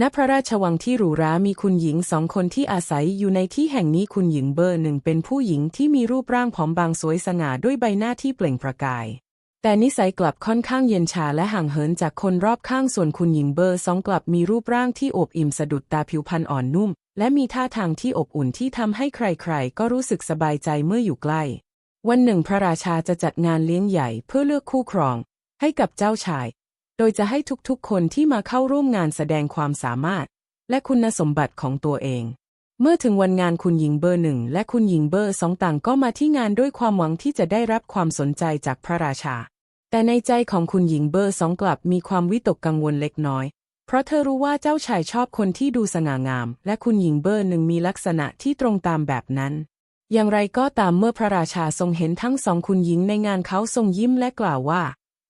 ณพระราชวังที่หรูหรามีคุณหญิงสองคนที่อาศัยอยู่ในที่แห่งนี้คุณหญิงเบอร์หนึ่งเป็นผู้หญิงที่มีรูปร่างผอมบางสวยสง่าด้วยใบหน้าที่เปล่งประกาย แต่นิสัยกลับค่อนข้างเย็นชาและห่างเหินจากคนรอบข้างส่วนคุณหญิงเบอร์สองกลับมีรูปร่างที่อบอิ่มสะดุดตาผิวพรรณอ่อนนุ่ม และมีท่าทางที่อบอุ่นที่ทำให้ใครๆ ก็รู้สึกสบายใจเมื่ออยู่ใกล้ วันหนึ่งพระราชาจะจัดงานเลี้ยงใหญ่เพื่อเลือกคู่ครอง ให้กับเจ้าชาย โดยจะให้ทุกๆ คนที่มาเข้าร่วมงานแสดงความสามารถ และคุณสมบัติของตัวเอง เมื่อถึงวันงานคุณหญิงเบอร์หนึ่งและคุณหญิงเบอร์สองต่างก็มาที่งานด้วยความหวังที่จะได้รับความสนใจจากพระราชา แต่ในใจของคุณหญิงเบอร์สองกลับมีความวิตกกังวลเล็กน้อย เพราะเธอรู้ว่าเจ้าชายชอบคนที่ดูสง่างาม และคุณหญิงเบอร์หนึ่งมีลักษณะที่ตรงตามแบบนั้นอย่างไรก็ตามเมื่อพระราชาทรงเห็นทั้งสองคุณหญิงในงานเขาทรงยิ้มและกล่าวว่า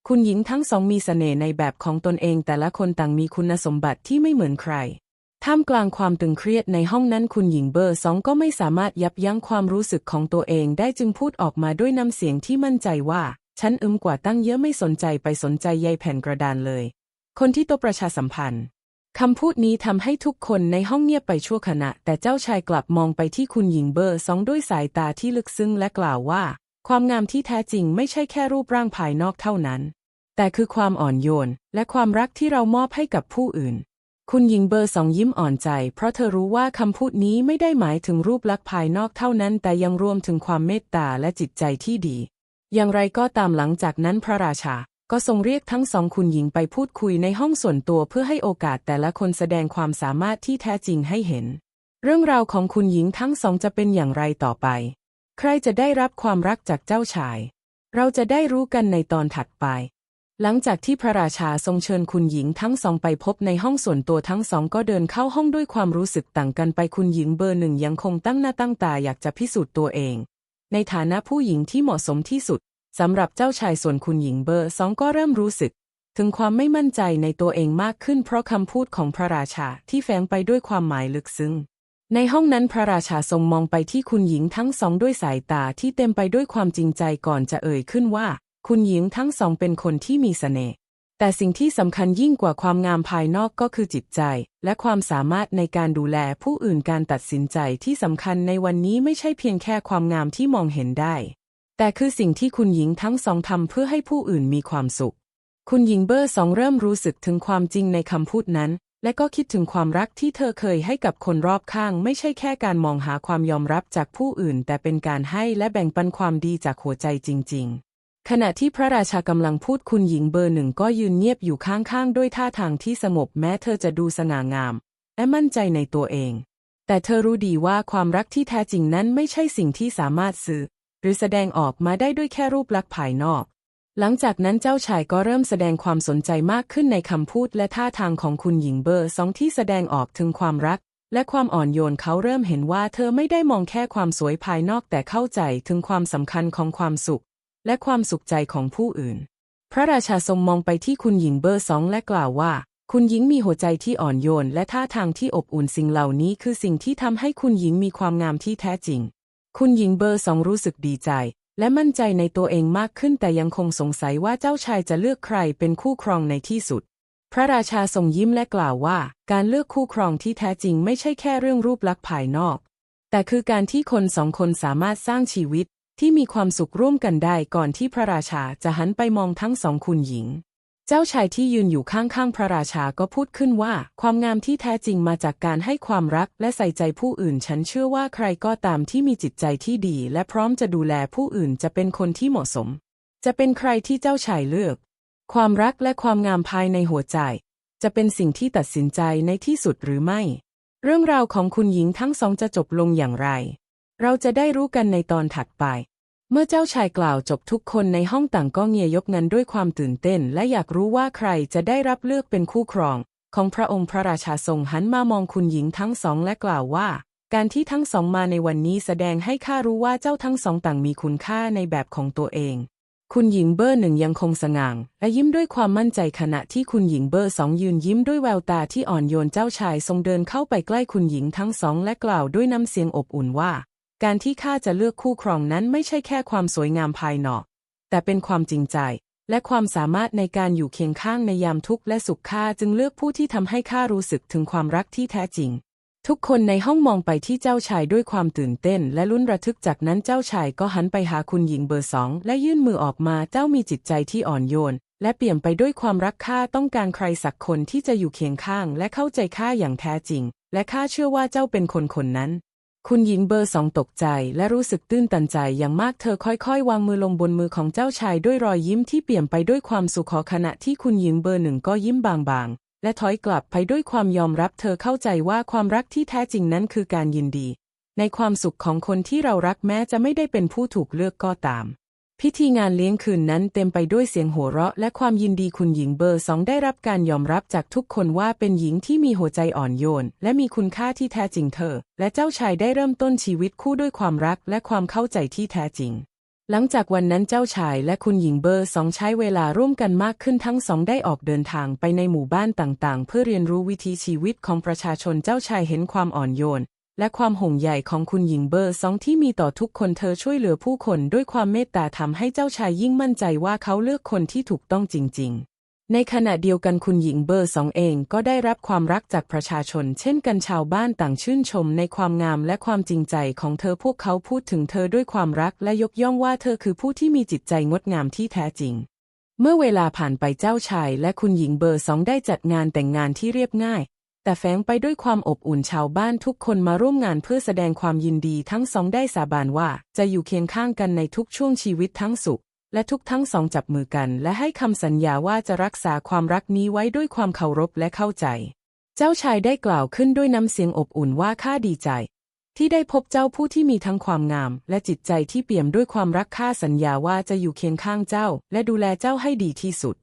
คุณหญิงทั้งสองมีเสน่ห์ในแบบของตนเองแต่ละคนต่างมีคุณสมบัติที่ไม่เหมือนใคร ท่ามกลางความตึงเครียดในห้องนั้นคุณหญิงเบอร์สองก็ไม่สามารถยับยั้งความรู้สึกของตัวเองได้จึงพูดออกมาด้วยน้ำเสียงที่มั่นใจว่า ฉันอึมกว่าตั้งเยอะไม่สนใจไปสนใจใยแผ่นกระดานเลย คนที่โตะประชาสัมพันธ์คำพูดนี้ทำให้ทุกคนในห้องเงียบไปชั่วขณะ แต่เจ้าชายกลับมองไปที่คุณหญิงเบอร์สองด้วยสายตาที่ลึกซึ้งและกล่าวว่า ความงามที่แท้จริงไม่ใช่แค่รูปร่างภายนอกเท่านั้น แต่คือความอ่อนโยน และความรักที่เรามอบให้กับผู้อื่น คุณหญิงเบอร์สองยิ้มอ่อนใจ เพราะเธอรู้ว่าคำพูดนี้ไม่ได้หมายถึงรูปลักษณ์ภายนอกเท่านั้น แต่ยังรวมถึงความเมตตาและจิตใจที่ดี อย่างไรก็ตามหลังจากนั้นพระราชาก็ทรงเรียกทั้งสองคุณหญิงไปพูดคุยในห้องส่วนตัวเพื่อให้โอกาสแต่ละคนแสดงความสามารถที่แท้จริงให้เห็น เรื่องราวของคุณหญิงทั้งสองจะเป็นอย่างไรต่อไป ใครจะได้รับความรักจากเจ้าชาย เราจะได้รู้กันในตอนถัดไป หลังจากที่พระราชาทรงเชิญคุณหญิงทั้งสองไปพบในห้องส่วนตัวทั้งสองก็เดินเข้าห้องด้วยความรู้สึกต่างกันไปคุณหญิงเบอร์หนึ่งยังคงตั้งหน้าตั้งตาอยากจะพิสูจน์ตัวเอง ในฐานะผู้หญิงที่เหมาะสมที่สุดสำหรับเจ้าชายส่วนคุณหญิงเบอร์สองก็เริ่มรู้สึก ถึงความไม่มั่นใจในตัวเองมากขึ้นเพราะคำพูดของพระราชาที่แฝงไปด้วยความหมายลึกซึ้ง ในห้องนั้นพระราชาทรงมองไปที่คุณหญิงทั้งสองด้วยสายตาที่เต็มไปด้วยความจริงใจก่อนจะเอ่ยขึ้นว่า คุณหญิงทั้งสองเป็นคนที่มีเสน่ห์แต่สิ่งที่สำคัญยิ่งกว่าความงามภายนอกก็คือจิตใจ และความสามารถในการดูแลผู้อื่นการตัดสินใจที่สำคัญในวันนี้ไม่ใช่เพียงแค่ความงามที่มองเห็นได้ แต่คือสิ่งที่คุณหญิงทั้งสองทำเพื่อให้ผู้อื่นมีความสุข คุณหญิงเบอร์สองเริ่มรู้สึกถึงความจริงในคำพูดนั้น และก็คิดถึงความรักที่เธอเคยให้กับคนรอบข้าง ไม่ใช่แค่การมองหาความยอมรับจากผู้อื่น แต่เป็นการให้และแบ่งปันความดีจากหัวใจจริง ๆ ขณะที่พระราชากำลังพูดคุณหญิงเบอร์หนึ่งก็ยืนเงียบอยู่ข้างๆ ด้วยท่าทางที่สงบแม้เธอจะดูสง่างาม และมั่นใจในตัวเอง แต่เธอรู้ดีว่าความรักที่แท้จริงนั้นไม่ใช่สิ่งที่สามารถซื้อหรือแสดงออกมาได้ด้วยแค่รูปลักษณ์ภายนอก หลังจากนั้นเจ้าชายก็เริ่มแสดงความสนใจมากขึ้นในคำพูดและท่าทางของคุณหญิงเบอร์สองที่แสดงออกถึงความรัก และความอ่อนโยนเขาเริ่มเห็นว่าเธอไม่ได้มองแค่ความสวยภายนอกแต่เข้าใจถึงความสำคัญของความสุข และความสุขใจของผู้อื่น พระราชาทรงมองไปที่คุณหญิงเบอร์สองและกล่าวว่า คุณหญิงมีหัวใจที่อ่อนโยนและท่าทางที่อบอุ่นสิ่งเหล่านี้คือสิ่งที่ทำให้คุณหญิงมีความงามที่แท้จริง คุณหญิงเบอร์สองรู้สึกดีใจ และมั่นใจในตัวเองมากขึ้นแต่ยังคงสงสัยว่าเจ้าชายจะเลือกใครเป็นคู่ครองในที่สุด พระราชาทรงยิ้มและกล่าวว่า การเลือกคู่ครองที่แท้จริงไม่ใช่แค่เรื่องรูปลักษณ์ภายนอก แต่คือการที่คนสองคนสามารถสร้างชีวิตที่มีความสุขร่วมกันได้ก่อนที่พระราชาจะหันไปมองทั้งสองคุณหญิง จ้าชายที่ยืนอยู่ข้างๆ พระราชาก็พูดขึ้นว่า ความงามที่แท้จริงมาจากการให้ความรักและใส่ใจผู้อื่น ฉันเชื่อว่าใครก็ตามที่มีจิตใจที่ดี และพร้อมจะดูแลผู้อื่นจะเป็นคนที่เหมาะสม จะเป็นใครที่เจ้าชายเลือก ความรักและความงามภายในหัวใจ จะเป็นสิ่งที่ตัดสินใจในที่สุดหรือไม่ เรื่องราวของคุณหญิงทั้งสองจะจบลงอย่างไร เราจะได้รู้กันในตอนถัดไป เมื่อเจ้าชายกล่าวจบทุกคนในห้องต่างก็เงียยกงันด้วยความตื่นเต้น และอยากรู้ว่าใครจะได้รับเลือกเป็นคู่ครอง ของพระองค์พระราชาทรงหันมามองคุณหญิงทั้งสองและกล่าวว่า การที่ทั้งสองมาในวันนี้แสดงให้ข้ารู้ว่าเจ้าทั้งสองต่างมีคุณค่าในแบบของตัวเอง คุณหญิงเบอร์หนึ่งยังคงสง่างและยิ้มด้วยความมั่นใจขณะที่คุณหญิงเบอร์สองยืนยิ้มด้วยแววตาที่อ่อนโยนเจ้าชายทรงเดินเข้าไปใกล้คุณหญิงทั้งสองและกล่าวด้วยน้ำเสียงอบอุ่นว่า การที่ข้าจะเลือกคู่ครองนั้นไม่ใช่แค่ความสวยงามภายนอก แต่เป็นความจริงใจ และความสามารถในการอยู่เคียงข้างในยามทุกข์และสุขข้าจึงเลือกผู้ที่ทำให้ข้ารู้สึกถึงความรักที่แท้จริง ทุกคนในห้องมองไปที่เจ้าชายด้วยความตื่นเต้น และลุ้นระทึกจากนั้นเจ้าชายก็หันไปหาคุณหญิงเบอร์สองและยื่นมือออกมาเจ้ามีจิตใจที่อ่อนโยน และเปลี่ยมไปด้วยความรักข้าต้องการใครสักคนที่จะอยู่เคียงข้าง และเข้าใจข้าอย่างแท้จริง และข้าเชื่อว่าเจ้าเป็นคนคนนั้น คุณหญิงเบอร์สองตกใจและรู้สึกตื้นตันใจอย่างมากเธอค่อยๆ วางมือลงบนมือของเจ้าชายด้วยรอยยิ้มที่เปี่ยมไปด้วยความสุขขณะที่คุณหญิงเบอร์หนึ่งก็ยิ้มบางๆ และถอยกลับไปด้วยความยอมรับเธอเข้าใจว่าความรักที่แท้จริงนั้นคือการยินดี ในความสุขของคนที่เรารักแม้จะไม่ได้เป็นผู้ถูกเลือกก็ตาม พิธีงานเลี้ยงคืนนั้นเต็มไปด้วยเสียงหัวเราะ และความยินดีคุณหญิงเบอร์สองได้รับการยอมรับจากทุกคนว่าเป็นหญิงที่มีหัวใจอ่อนโยน และมีคุณค่าที่แท้จริงเธอ และเจ้าชายได้เริ่มต้นชีวิตคู่ด้วยความรักและความเข้าใจที่แท้จริง หลังจากวันนั้นเจ้าชายและคุณหญิงเบอร์สองใช้เวลาร่วมกันมากขึ้นทั้งสองได้ออกเดินทางไปในหมู่บ้านต่างๆ เพื่อเรียนรู้วิถีชีวิตของประชาชนเจ้าชายเห็นความอ่อนโยน และความห่วงใยของคุณหญิงเบอร์สองที่มีต่อทุกคนเธอช่วยเหลือผู้คนด้วยความเมตตาทำให้เจ้าชายยิ่งมั่นใจว่าเขาเลือกคนที่ถูกต้องจริง ๆในขณะเดียวกันคุณหญิงเบอร์สองเองก็ได้รับความรักจากประชาชน เช่นกันชาวบ้านต่างชื่นชมในความงามและความจริงใจของเธอพวกเขาพูดถึงเธอด้วยความรักและยกย่องว่าเธอคือผู้ที่มีจิตใจงดงามที่แท้จริง เมื่อเวลาผ่านไปเจ้าชายและคุณหญิงเบอร์สองได้จัดงานแต่งงานที่เรียบง่าย แต่แฝงไปด้วยความอบอุ่นชาวบ้านทุกคนมาร่วมงานเพื่อแสดงความยินดีทั้งสองได้สาบานว่า จะอยู่เคียงข้างกันในทุกช่วงชีวิตทั้งสุข และทุกทั้งสองจับมือกัน และให้คำสัญญาว่าจะรักษาความรักนี้ไว้ด้วยความเคารพและเข้าใจ เจ้าชายได้กล่าวขึ้นด้วยน้ำเสียงอบอุ่นว่าข้าดีใจ ที่ได้พบเจ้าผู้ที่มีทั้งความงาม และจิตใจที่เปี่ยมด้วยความรักข้าสัญญาว่าจะอยู่เคียงข้างเจ้า และดูแลเจ้าให้ดีที่สุด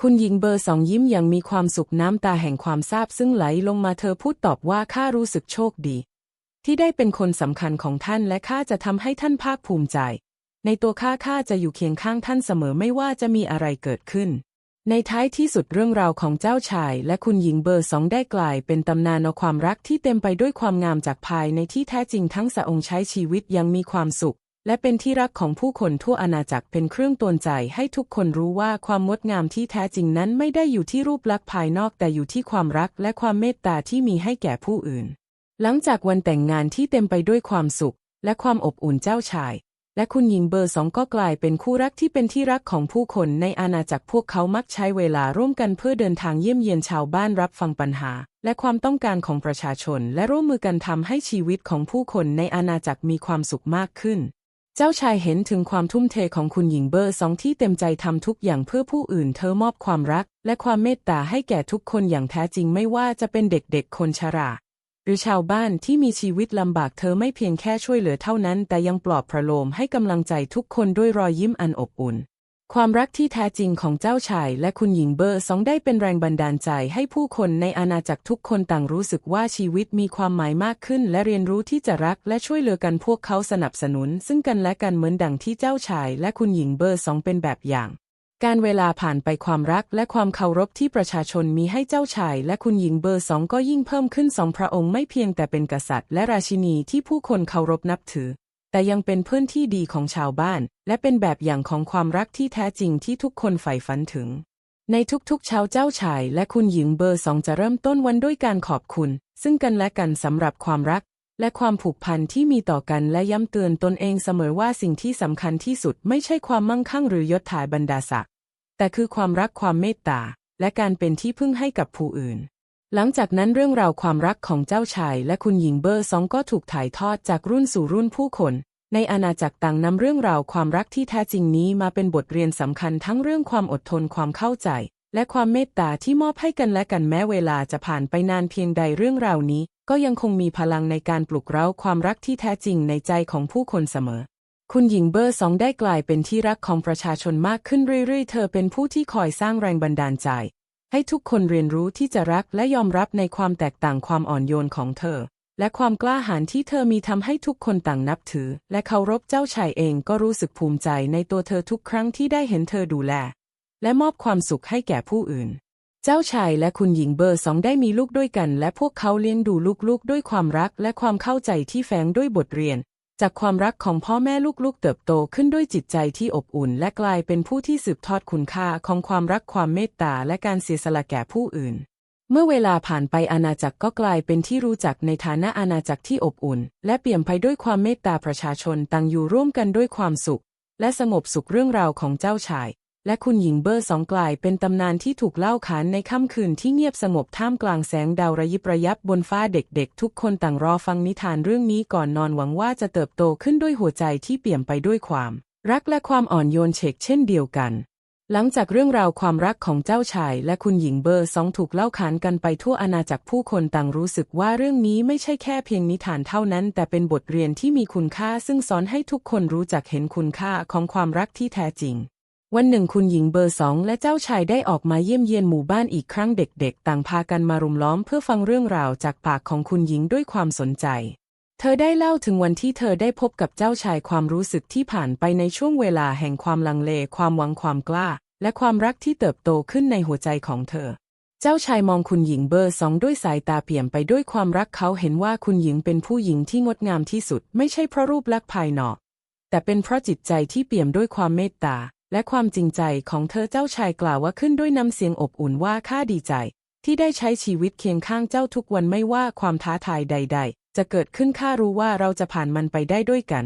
คุณหญิงเบอร์สองยิ้มอย่างมีความสุขน้ำตาแห่งความซาบซึ่งไหลลงมาเธอพูดตอบว่าข้ารู้สึกโชคดี ที่ได้เป็นคนสำคัญของท่านและข้าจะทำให้ท่านภาคภูมิใจ ในตัวข้าข้าจะอยู่เคียงข้างท่านเสมอไม่ว่าจะมีอะไรเกิดขึ้น ในท้ายที่สุดเรื่องราวของเจ้าชาย และคุณหญิงเบอร์สองได้กลาย เป็นตำนานความรักที่เต็มไปด้วยความงามจากภายในที่แท้จริงทั้งสองค์ใช้ชีวิตยังมีความสุข และเป็นที่รักของผู้คนทั่วอาณาจักรเป็นเครื่องตือนใจให้ทุกคนรู้ว่าความงดงามที่แท้จริงนั้นไม่ได้อยู่ที่รูปลักษณ์ภายนอกแต่อยู่ที่ความรักและความเมตตาที่มีให้แก่ผู้อื่น หลังจากวันแต่งงานที่เต็มไปด้วยความสุข และความอบอุ่นเจ้าชาย และคุณหญิงเบอร์สองก็กลายเป็นคู่รักที่เป็นที่รักของผู้คนในอาณาจักรพวกเขามักใช้เวลาร่วมกันเพื่อเดินทางเยี่ยมเยียนชาวบ้านรับฟังปัญหา และความต้องการของประชาชน และร่วมมือกันทำให้ชีวิตของผู้คนในอาณาจักรมีความสุขมากขึ้น เจ้าชายเห็นถึงความทุ่มเทของคุณหญิงเบอร์สองที่เต็มใจทำทุกอย่างเพื่อผู้อื่นเธอมอบความรัก และความเมตตาให้แก่ทุกคนอย่างแท้จริงไม่ว่าจะเป็นเด็กๆ คนชรา หรือชาวบ้านที่มีชีวิตลำบากเธอไม่เพียงแค่ช่วยเหลือเท่านั้น แต่ยังปลอบประโลมให้กำลังใจทุกคนด้วยรอยยิ้มอันอบอุ่น ความรักที่แท้จริงของเจ้าชายและคุณหญิงเบอร์สองได้เป็นแรงบันดาลใจให้ผู้คนในอาณาจักรทุกคนต่างรู้สึกว่าชีวิตมีความหมายมากขึ้น และเรียนรู้ที่จะรักและช่วยเหลือกันพวกเขาสนับสนุน ซึ่งกันและกันเหมือนดังที่เจ้าชายและคุณหญิงเบอร์สองเป็นแบบอย่าง การเวลาผ่านไปความรักและความเคารพที่ประชาชนมีให้เจ้าชายและคุณหญิงเบอร์สองก็ยิ่งเพิ่มขึ้นสองพระองค์ไม่เพียงแต่เป็นกษัตริย์ และราชินีที่ผู้คนเคารพนับถือ แต่ยังเป็นเพื่อนที่ดีของชาวบ้าน และเป็นแบบอย่างของความรักที่แท้จริงที่ทุกคนใฝ่ฝันถึง ในทุกๆเช้าเจ้าชาย และคุณหญิงเบอร์สองจะเริ่มต้นวันด้วยการขอบคุณ ซึ่งกันและกันสำหรับความรัก และความผูกพันที่มีต่อกันและย้ำเตือนตนเองเสมอว่าสิ่งที่สำคัญที่สุดไม่ใช่ความมั่งคั่งหรือยศถาบรรดาศักดิ์แต่คือความรักความเมตตาและการเป็นที่พึ่งให้กับผู้อื่น หลังจากนั้นเรื่องราวความรักของเจ้าชายและคุณหญิงเบอร์สองก็ถูกถ่ายทอดจากรุ่นสู่รุ่นผู้คน ในอาณาจักรต่างนำเรื่องราวความรักที่แท้จริงนี้มาเป็นบทเรียนสำคัญทั้งเรื่องความอดทนความเข้าใจ และความเมตตาที่มอบให้กันและกันแม้เวลาจะผ่านไปนานเพียงใดเรื่องราวนี้ ก็ยังคงมีพลังในการปลุกเร้าความรักที่แท้จริงในใจของผู้คนเสมอคุณหญิงเบอร์สองได้กลายเป็นที่รักของประชาชนมากขึ้นเรื่อยๆ เธอเป็นผู้ที่คอยสร้างแรงบันดาลใจ ให้ทุกคนเรียนรู้ที่จะรักและยอมรับในความแตกต่างความอ่อนโยนของเธอ และความกล้าหาญที่เธอมีทำให้ทุกคนต่างนับถือ และเคารพเจ้าชายเองก็รู้สึกภูมิใจในตัวเธอทุกครั้งที่ได้เห็นเธอดูแล และมอบความสุขให้แก่ผู้อื่น เจ้าชายและคุณหญิงเบอร์สองได้มีลูกด้วยกัน และพวกเขาเลี้ยงดูลูกๆ ด้วยความรักและความเข้าใจที่แฝงด้วยบทเรียน จากความรักของพ่อแม่ลูกๆ เติบโตขึ้นด้วยจิตใจที่อบอุ่น และกลายเป็นผู้ที่สืบทอดคุณค่าของความรักความเมตตาและการเสียสละแก่ผู้อื่น เมื่อเวลาผ่านไปอาณาจักรก็กลายเป็นที่รู้จักในฐานะอาณาจักรที่อบอุ่น และเปี่ยมไปด้วยความเมตตาประชาชนต่างอยู่ร่วมกันด้วยความสุข และสงบสุขเรื่องราวของเจ้าชาย และคุณหญิงเบอร์สองกลายเป็นตำนานที่ถูกเล่าขานในค่ำคืนที่เงียบสงบท่ามกลางแสงดาวระยิบระยับบนฟ้าเด็กๆ ทุกคนต่างรอฟังนิทานเรื่องนี้ก่อนนอนหวังว่าจะเติบโตขึ้นด้วยหัวใจที่เปี่ยมไปด้วยความ รักและความอ่อนโยนเฉกเช่นเดียวกัน หลังจากเรื่องราวความรักของเจ้าชาย และคุณหญิงเบอร์สองถูกเล่าขานกันไปทั่วอาณาจักรผู้คนต่างรู้สึกว่าเรื่องนี้ไม่ใช่แค่เพียงนิทานเท่านั้น แต่เป็นบทเรียนที่มีคุณค่าซึ่งสอนให้ทุกคนรู้จักเห็นคุณค่าของความรักที่แท้จริง วันหนึ่งคุณหญิงเบอร์สองและเจ้าชายได้ออกมาเยี่ยมเยียนหมู่บ้านอีกครั้งเด็กๆ ต่างพากันมารุมล้อมเพื่อฟังเรื่องราวจากปากของคุณหญิงด้วยความสนใจ เธอได้เล่าถึงวันที่เธอได้พบกับเจ้าชายความรู้สึกที่ผ่านไปในช่วงเวลาแห่งความลังเล ความหวังความกล้า และความรักที่เติบโตขึ้นในหัวใจของเธอ เจ้าชายมองคุณหญิงเบอร์สองด้วยสายตาเปี่ยมไปด้วยความรักเขาเห็นว่าคุณหญิงเป็นผู้หญิงที่งดงามที่สุด ไม่ใช่เพราะรูปลักษณ์ภายนอก แต่เป็นเพราะจิตใจที่เปี่ยมด้วยความเมตตา และความจริงใจของเธอเจ้าชายกล่าวว่าขึ้นด้วยน้ำเสียงอบอุ่นว่าข้าดีใจ ที่ได้ใช้ชีวิตเคียงข้างเจ้าทุกวันไม่ว่าความท้าทายใด ๆ จะเกิดขึ้นข้ารู้ว่าเราจะผ่านมันไปได้ด้วยกัน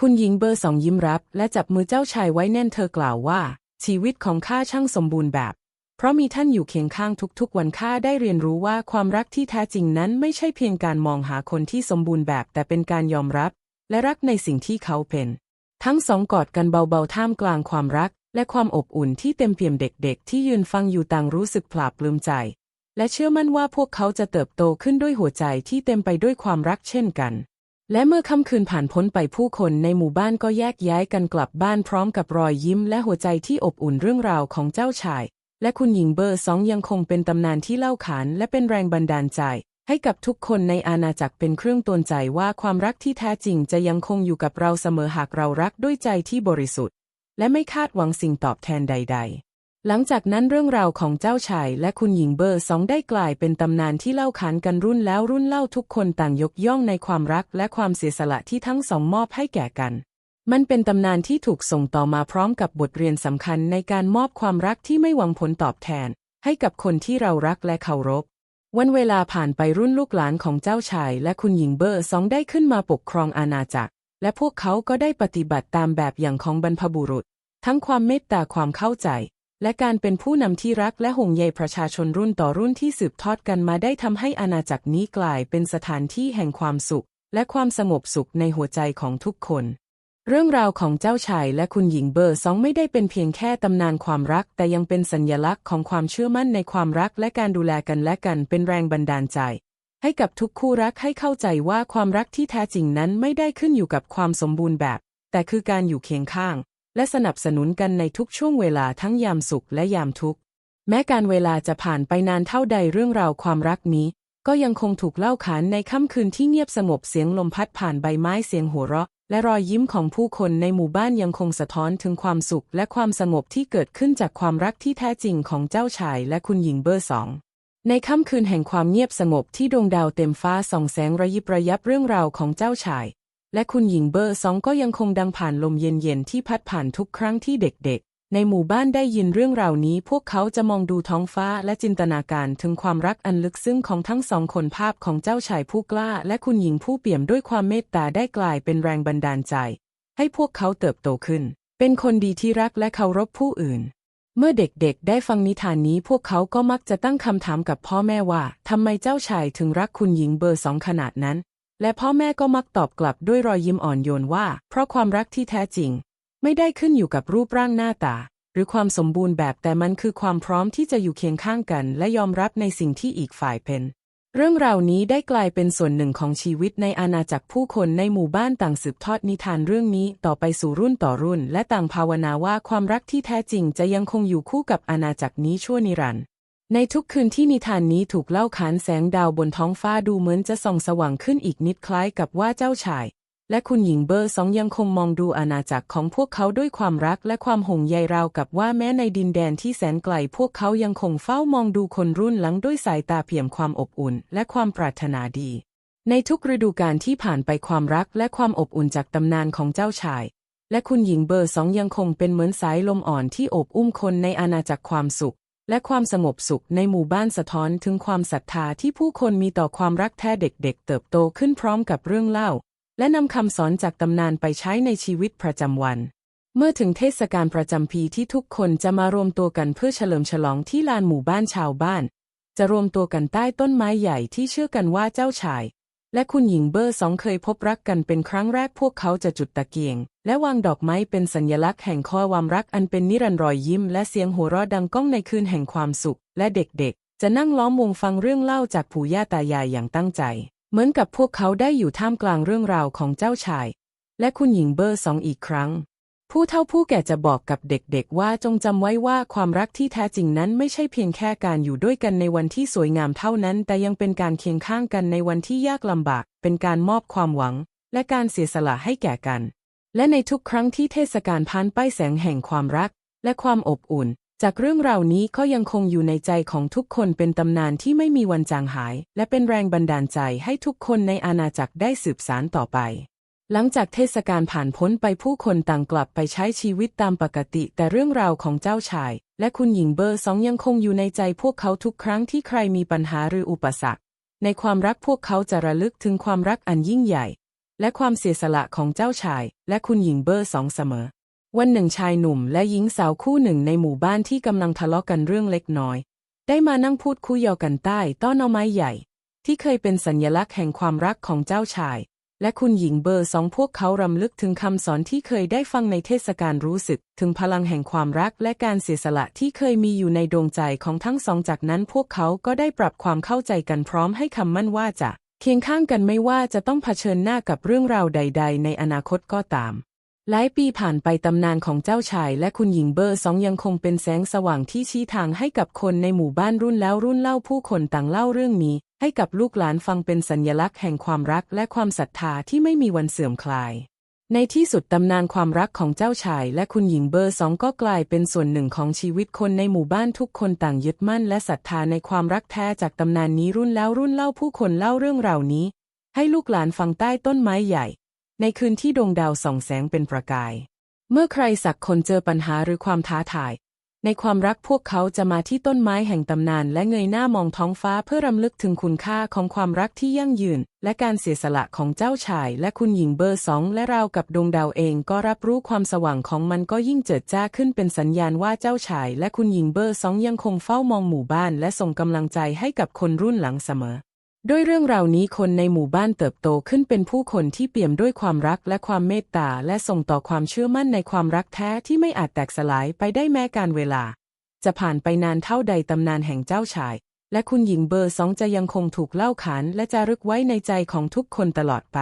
คุณหญิงเบอร์สองยิ้มรับ และจับมือเจ้าชายไว้แน่นเธอกล่าวว่า ชีวิตของข้าช่างสมบูรณ์แบบ เพราะมีท่านอยู่เคียงข้างทุกๆ วันข้าได้เรียนรู้ว่าความรักที่แท้จริงนั้นไม่ใช่เพียงการมองหาคนที่สมบูรณ์แบบ แต่เป็นการยอมรับ และรักในสิ่งที่เขาเป็น ทั้งสองกอดกันเบาๆท่ามกลางความรัก และความอบอุ่นที่เต็มเปี่ยมเด็กๆ ที่ยืนฟังอยู่ต่างรู้สึกปลาบปลื้มใจ และเชื่อมั่นว่าพวกเขาจะเติบโตขึ้นด้วยหัวใจที่เต็มไปด้วยความรักเช่นกัน และเมื่อค่ำคืนผ่านพ้นไปผู้คนในหมู่บ้านก็แยกย้ายกันกลับบ้านพร้อมกับรอยยิ้ม และหัวใจที่อบอุ่นเรื่องราวของเจ้าชาย และคุณหญิงเบอร์สองยังคงเป็นตำนานที่เล่าขานและเป็นแรงบันดาลใจ ให้กับทุกคนในอาณาจักรเป็นเครื่องตือนใจว่าความรักที่แท้จริงจะยังคงอยู่กับเราเสมอหากเรารักด้วยใจที่บริสุทธิ์ และไม่คาดหวังสิ่งตอบแทนใด ๆ หลังจากนั้นเรื่องราวของเจ้าชายและคุณหญิงเบอร์สองได้กลายเป็นตำนานที่เล่าขานกันรุ่นแล้วรุ่นเล่าทุกคนต่างยกย่องในความรักและความเสียสละที่ทั้งสองมอบให้แก่กัน มันเป็นตำนานที่ถูกส่งต่อมาพร้อมกับบทเรียนสำคัญในการมอบความรักที่ไม่หวังผลตอบแทน ให้กับคนที่เรารักและเคารพ วันเวลาผ่านไปรุ่นลูกหลานของเจ้าชายและคุณหญิงเบอร์สองได้ขึ้นมาปกครองอาณาจักร และพวกเขาก็ได้ปฏิบัติตามแบบอย่างของบรรพบุรุษ ทั้งความเมตตาความเข้าใจ และการเป็นผู้นำที่รักและห่วงใยประชาชนรุ่นต่อรุ่นที่สืบทอดกันมาได้ทำให้อาณาจักรนี้กลายเป็นสถานที่แห่งความสุข และความสงบสุขในหัวใจของทุกคน เรื่องราวของเจ้าชายและคุณหญิงเบอร์สองไม่ได้เป็นเพียงแค่ตำนานความรัก แต่ยังเป็นสัญลักษณ์ของความเชื่อมั่นในความรักและการดูแลกันและกันเป็นแรงบันดาลใจ ให้กับทุกคู่รักให้เข้าใจว่าความรักที่แท้จริงนั้นไม่ได้ขึ้นอยู่กับความสมบูรณ์แบบ แต่คือการอยู่เคียงข้าง และสนับสนุนกันในทุกช่วงเวลาทั้งยามสุขและยามทุกข์แม้การเวลาจะผ่านไปนานเท่าใดเรื่องราวความรักนี้ ก็ยังคงถูกเล่าขานในค่ำคืนที่เงียบสงบเสียงลมพัดผ่านใบไม้เสียงหัวเราะ และรอยยิ้มของผู้คนในหมู่บ้านยังคงสะท้อนถึงความสุขและความสงบที่เกิดขึ้นจากความรักที่แท้จริงของเจ้าชายและคุณหญิงเบอร์สองในค่ำคืนแห่งความเงียบสงบที่ดวงดาวเต็มฟ้าส่องแสงระยิบระยับเรื่องราวของเจ้าชาย และคุณหญิงเบอร์สองก็ยังคงดังผ่านลมเย็นๆที่พัดผ่านทุกครั้งที่เด็กๆ ในหมู่บ้านได้ยินเรื่องราวนี้ พวกเขาจะมองดูท้องฟ้าและจินตนาการถึงความรักอันลึกซึ้งของทั้งสองคนภาพของเจ้าชายผู้กล้า และคุณหญิงผู้เปี่ยมด้วยความเมตตาได้กลายเป็นแรงบันดาลใจ ให้พวกเขาเติบโตขึ้น เป็นคนดีที่รักและเคารพผู้อื่น เมื่อเด็กๆ ได้ฟังนิทานนี้พวกเขาก็มักจะตั้งคำถามกับพ่อแม่ว่าทำไมเจ้าชายถึงรักคุณหญิงเบอร์สองขนาดนั้น และพ่อแม่ก็มักตอบกลับด้วยรอยยิ้มอ่อนโยนว่า เพราะความรักที่แท้จริง ไม่ได้ขึ้นอยู่กับรูปร่างหน้าตา หรือความสมบูรณ์แบบแต่มันคือความพร้อมที่จะอยู่เคียงข้างกัน และยอมรับในสิ่งที่อีกฝ่ายเป็น เรื่องราวนี้ได้กลายเป็นส่วนหนึ่งของชีวิตในอาณาจักรผู้คนในหมู่บ้านต่างสืบทอดนิทานเรื่องนี้ต่อไปสู่รุ่นต่อรุ่น และต่างภาวนาว่าความรักที่แท้จริงจะยังคงอยู่คู่กับอาณาจักรนี้ชั่วนิรันดร์ในทุกคืนที่นิทานนี้ถูกเล่าขานแสงดาวบนท้องฟ้าดูเหมือนจะส่องสว่างขึ้นอีกนิดคล้ายกับว่าเจ้าชาย และคุณหญิงเบอร์สองยังคงมองดูอาณาจักรของพวกเขาด้วยความรักและความห่วงใยราวกับว่าแม้ในดินแดนที่แสนไกล พวกเขายังคงเฝ้ามองดูคนรุ่นหลังด้วยสายตาเปี่ยมความอบอุ่น และความปรารถนาดี ในทุกฤดูกาลที่ผ่านไปความรักและความอบอุ่นจากตำนานของเจ้าชาย และคุณหญิงเบอร์สองยังคงเป็นเหมือนสายลมอ่อนที่โอบอุ้มคนในอาณาจักรความสุข และความสงบสุขในหมู่บ้านสะท้อนถึงความศรัทธาที่ผู้คนมีต่อความรักแท้เด็กๆเติบโตขึ้นพร้อมกับเรื่องเล่า และนำคำสอนจากตำนานไปใช้ในชีวิตประจำวัน เมื่อถึงเทศกาลประจำปีที่ทุกคนจะมารวมตัวกันเพื่อเฉลิมฉลองที่ลานหมู่บ้านชาวบ้าน จะรวมตัวกันใต้ต้นไม้ใหญ่ที่เชื่อกันว่าเจ้าชาย และคุณหญิงเบอร์สองเคยพบรักกันเป็นครั้งแรกพวกเขาจะจุดตะเกียง และวางดอกไม้เป็นสัญลักษณ์แห่งความรักอันเป็นนิรันดร์รอยยิ้ม และเสียงหัวเราะดังก้องในคืนแห่งความสุข และเด็กๆ จะนั่งล้อมวงฟังเรื่องเล่าจากปู่ย่าตายายอย่างตั้งใจ เหมือนกับพวกเขาได้อยู่ท่ามกลางเรื่องราวของเจ้าชาย และคุณหญิงเบอร์สองอีกครั้ง ผู้เฒ่าผู้แก่จะบอกกับเด็กๆ ว่าจงจำไว้ว่าความรักที่แท้จริงนั้นไม่ใช่เพียงแค่การอยู่ด้วยกันในวันที่สวยงามเท่านั้น แต่ยังเป็นการเคียงข้างกันในวันที่ยากลำบาก เป็นการมอบความหวัง และการเสียสละให้แก่กัน และในทุกครั้งที่เทศกาลพันป้ายแสงแห่งความรัก และความอบอุ่น จากเรื่องราวนี้ก็ยังคงอยู่ในใจของทุกคนเป็นตำนานที่ไม่มีวันจางหาย และเป็นแรงบันดาลใจให้ทุกคนในอาณาจักรได้สืบสานต่อไป หลังจากเทศกาลผ่านพ้นไปผู้คนต่างกลับไปใช้ชีวิตตามปกติ แต่เรื่องราวของเจ้าชาย และคุณหญิงเบอร์สองยังคงอยู่ในใจพวกเขาทุกครั้งที่ใครมีปัญหาหรืออุปสรรค ในความรักพวกเขาจะระลึกถึงความรักอันยิ่งใหญ่ และความเสียสละของเจ้าชาย และคุณหญิงเบอร์สองเสมอ วันหนึ่งชายหนุ่มและหญิงสาวคู่หนึ่งในหมู่บ้านที่กำลังทะเลาะกันเรื่องเล็กน้อย ได้มานั่งพูดคุยยากันใต้ต้นเอไม้ใหญ่ ที่เคยเป็นสัญลักษณ์แห่งความรักของเจ้าชาย และคุณหญิงเบอร์สองพวกเขารำลึกถึงคำสอนที่เคยได้ฟังในเทศกาลรู้สึก ถึงพลังแห่งความรักและการเสียสละที่เคยมีอยู่ในดวงใจของทั้งสองจากนั้นพวกเขาก็ได้ปรับความเข้าใจกันพร้อมให้คำมั่นว่าจะเคียงข้างกันไม่ว่าจะต้องเผชิญหน้ากับเรื่องราวใด ๆ ในอนาคตก็ตาม หลายปีผ่านไปตำนานของเจ้าชายและคุณหญิงเบอร์สองยังคงเป็นแสงสว่างที่ชี้ทางให้กับคนในหมู่บ้านรุ่นแล้วรุ่นเล่าผู้คนต่างเล่าเรื่องนี้ ให้กับลูกหลานฟังเป็นสัญลักษณ์แห่งความรักและความศรัทธาที่ไม่มีวันเสื่อมคลาย ในที่สุดตำนานความรักของเจ้าชายและคุณหญิงเบอร์สองก็กลายเป็นส่วนหนึ่งของชีวิตคนในหมู่บ้านทุกคนต่างยึดมั่นและศรัทธาในความรักแท้จากตำนานนี้รุ่นแล้วรุ่นเล่าผู้คนเล่าเรื่องราวนี้ ให้ลูกหลานฟังใต้ต้นไม้ใหญ่ ในคืนที่ดวงดาวส่องแสงเป็นประกาย เมื่อใครสักคนเจอปัญหาหรือความท้าทาย ในความรักพวกเขาจะมาที่ต้นไม้แห่งตำนาน และเงยหน้ามองท้องฟ้าเพื่อรำลึกถึงคุณค่าของความรักที่ยั่งยืน และการเสียสละของเจ้าชาย และคุณหญิงเบอร์สองและราวกับดวงดาวเองก็รับรู้ความสว่างของมันก็ยิ่งเจิดจ้าขึ้นเป็นสัญญาณว่าเจ้าชาย และคุณหญิงเบอร์สองยังคงเฝ้ามองหมู่บ้าน และส่งกำลังใจให้กับคนรุ่นหลังเสมอ ด้วยเรื่องราวนี้คนในหมู่บ้านเติบโตขึ้นเป็นผู้คนที่เปี่ยมด้วยความรักและความเมตตาและส่งต่อความเชื่อมั่นในความรักแท้ที่ไม่อาจแตกสลายไปได้แม้การเวลา จะผ่านไปนานเท่าใดตำนานแห่งเจ้าชาย และคุณหญิงเบอร์สองจะยังคงถูกเล่าขานและจะรึกไว้ในใจของทุกคนตลอดไป